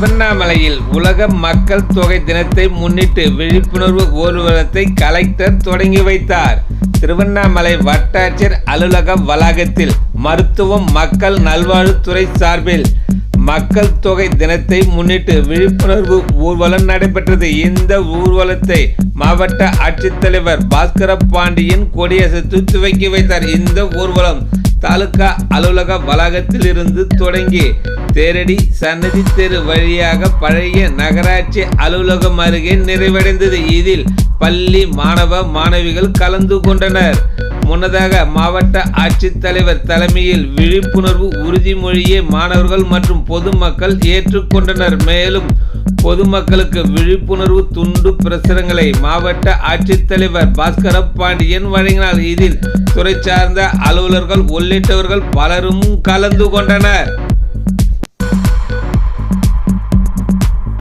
திருவண்ணாமலையில் உலக மக்கள் தொகை தினத்தை முன்னிட்டு விழிப்புணர்வு ஊர்வலத்தை கலெக்டர் தொடங்கி வைத்தார். திருவண்ணாமலை வட்டாட்சியர் அலுவலக வளாகத்தில் மருத்துவம் மக்கள் நல்வாழ்வுத்துறை சார்பில் மக்கள் தொகை தினத்தை முன்னிட்டு விழிப்புணர்வு ஊர்வலம் நடைபெற்றது. இந்த ஊர்வலத்தை மாவட்ட ஆட்சித்தலைவர் பாஸ்கர பாண்டியன் கொடியசைத்து துவக்கி வைத்தார். இந்த ஊர்வலம் தாலுகா அலுவலக வளாகத்தில் இருந்து தொடங்கி தேரடி சன்னதி தெரு வழியாக பழைய நகராட்சி அலுவலகம் அருகே நிறைவடைந்தது. இதில் பள்ளி மாணவ மாணவிகள் கலந்து கொண்டனர். முன்னதாக மாவட்ட ஆட்சித்தலைவர் தலைமையில் விழிப்புணர்வு உறுதிமொழியை மாணவர்கள் மற்றும் பொதுமக்கள் ஏற்றுக்கொண்டனர். மேலும் பொதுமக்களுக்கு விழிப்புணர்வு துண்டு பிரசுரங்களை மாவட்ட ஆட்சித்தலைவர் பாஸ்கர பாண்டியன் வழங்கினார். இதில் துறை சார்ந்த அலுவலர்கள் உள்ளிட்டவர்கள் பலரும் கலந்து கொண்டனர்.